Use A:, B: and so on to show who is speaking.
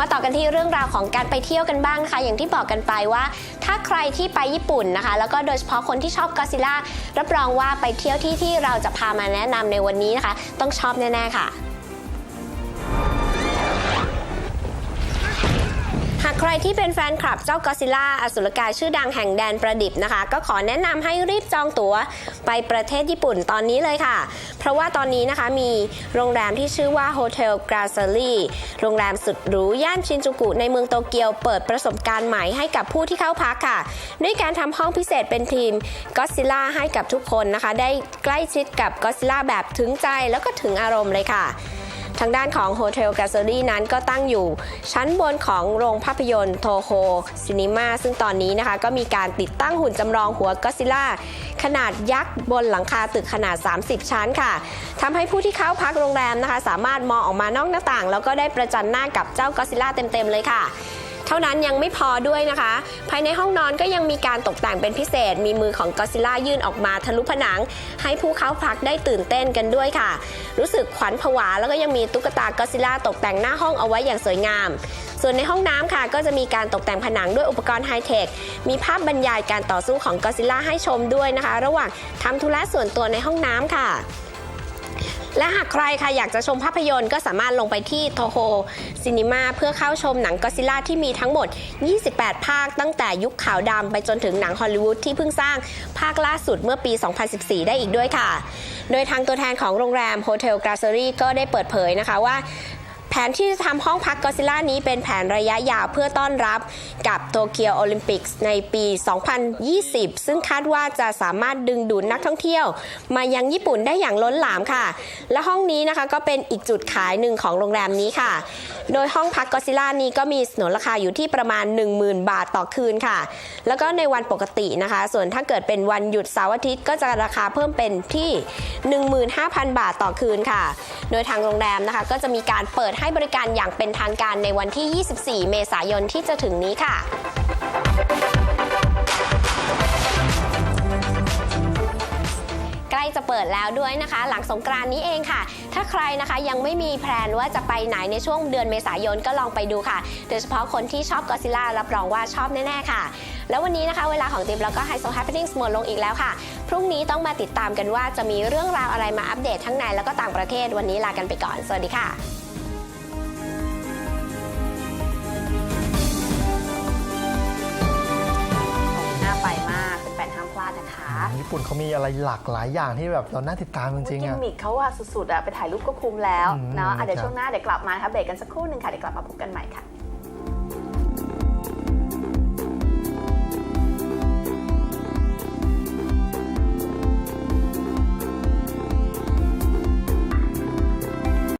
A: มาต่อกันที่เรื่องราวของการไปเที่ยวกันบ้างนะคะอย่างที่บอกกันไปว่า ถ้าใครที่ไปญี่ปุ่นนะคะ แล้วก็โดยเฉพาะคนที่ชอบก็ซิล่ารับรองว่าไปเที่ยวที่ที่เราจะพามาแนะนำในวันนี้นะคะ ต้องชอบแน่ๆค่ะหากใครที่เป็นแฟนคลับเจ้าก็ซิล่าอสุรกายชื่อดังแห่งแดนประดิบนะคะ ก็ขอแนะนำให้รีบจองตั๋วไปประเทศญี่ปุ่นตอนนี้เลยค่ะ เพราะว่าตอนนี้นะคะมีโรงแรมที่ชื่อว่าโฮเทลกราซารีโรงแรมสุดหรูย่านชินจูกุในเมืองโตเกียวเปิดประสบการณ์ใหม่ให้กับผู้ที่เข้าพักค่ะ ด้วยการทำห้องพิเศษเป็นทีมก็ซิล่าให้กับทุกคนนะคะ ได้ใกล้ชิดกับก็ซิล่าแบบถึงใจแล้วก็ถึงอารมณ์เลยค่ะ ทางด้านของโฮเทลกาเซอรี่นั้นก็ตั้งอยู่ ชั้นบนของโรงภาพยนตร์โทโฮซินิมาซึ่งตอนนี้นะคะ ก็มีการติดตั้งหุ่นจำลองหัวก็ซิล่าขนาดยักษ์บนหลังคาตึกขนาด 30 ชั้นค่ะทำให้ผู้ที่เข้าพักโรงแรมนะคะ สามารถมองออกมานอกหน้าต่าง แล้วก็ได้ประจันหน้ากับเจ้าก็ซิล่าเต็มๆเลยค่ะ เท่านั้นยังไม่พอด้วยนะคะ ภายในห้องนอนก็ยังมีการตกแต่งเป็นพิเศษ มีมือของก็ซิล่ายื่นออกมาทะลุผนัง ให้ผู้เข้าพักได้ตื่นเต้นกันด้วยค่ะ รู้สึกขวัญผวาแล้วก็ยังมีตุ๊กตาก็ซิล่าตกแต่งหน้าห้องเอาไว้อย่างสวยงาม ส่วนในห้องน้ำค่ะ ก็จะมีการตกแต่งผนังด้วยอุปกรณ์ไฮเทค มีภาพบรรยายการต่อสู้ของก็ซิล่าให้ชมด้วยนะคะ ระหว่างทำธุระส่วนตัวในห้องน้ำค่ะ และหากใครค่ะอยากจะชมภาพยนตร์ก็สามารถลงไปที่โทโฮซินิมาเพื่อเข้าชมหนังก็ซิล่าที่มีทั้งหมด 28 ภาคตั้งแต่ยุคขาวดำไปจนถึงหนังฮอลลีวูดที่เพิ่งสร้างภาคล่าสุดเมื่อปี 2014 ได้อีกด้วยค่ะ โดยทางตัวแทนของโรงแรมโฮเทลกราเซอรี่ก็ได้เปิดเผยนะคะว่า แผนที่จะทำห้องพักก็ซิล่านี้เป็นแผนระยะยาวเพื่อต้อนรับกับโตเกียวโอลิมปิกส์ในปี 2020 ซึ่งคาดว่าจะสามารถดึงดูดนักท่องเที่ยว มายังญี่ปุ่นได้อย่างล้นหลามค่ะ และห้องนี้นะคะก็เป็นอีกจุดขายหนึ่งของโรงแรมนี้ค่ะ โดยห้องพักก็ซิล่านี้ก็มีสนนราคาอยู่ที่ประมาณ 10,000 บาทต่อคืนค่ะ แล้วก็ในวันปกตินะคะ ส่วนถ้าเกิดเป็นวันหยุดเสาร์อาทิตย์ก็จะราคาเพิ่มเป็นที่ 15,000 บาทต่อคืนค่ะ โดยทางโรงแรมนะคะก็จะมีการเปิดให้บริการอย่างเป็นทางการในวันที่ 24 เมษายนที่จะถึงนี้ค่ะใกล้จะเปิดแล้วด้วยนะคะ หลังสงกรานนี้เองค่ะ ถ้าใครนะคะยังไม่มีแพลนว่าจะไปไหนในช่วงเดือนเมษายนก็ลองไปดูค่ะ โดยเฉพาะคนที่ชอบก็ซิล่ารับรองว่าชอบแน่ ๆ ค่ะ แล้ววันนี้นะคะ เวลาของติมแล้วก็ไฮโซแฮปปี้นิ่งหมดลงอีกแล้วค่ะ พรุ่งนี้ต้องมาติดตามกันว่าจะมีเรื่องราวอะไรมาอัปเดตทั้งในแล้วก็ต่างประเทศวันนี้ลากันไปก่อน สวัสดีค่ะ
B: ปุ่นเขามีอะไรหลากหลายอย่างที่แบบเราน่าติดตามจริงๆ
C: กิม
B: อะ
C: มิคเขาว่าสุดๆอะไปถ่ายรูปก็คุ้มแล้ว
B: อืม
C: เนาะอะเดี๋ยว
B: ครับ
C: ช่วงหน้าเดี๋ยวกลับมานะคะเบรกกันสักครู่หนึ่งค่ะเดี๋ยวกลับมาพบกันใหม่ค่ะ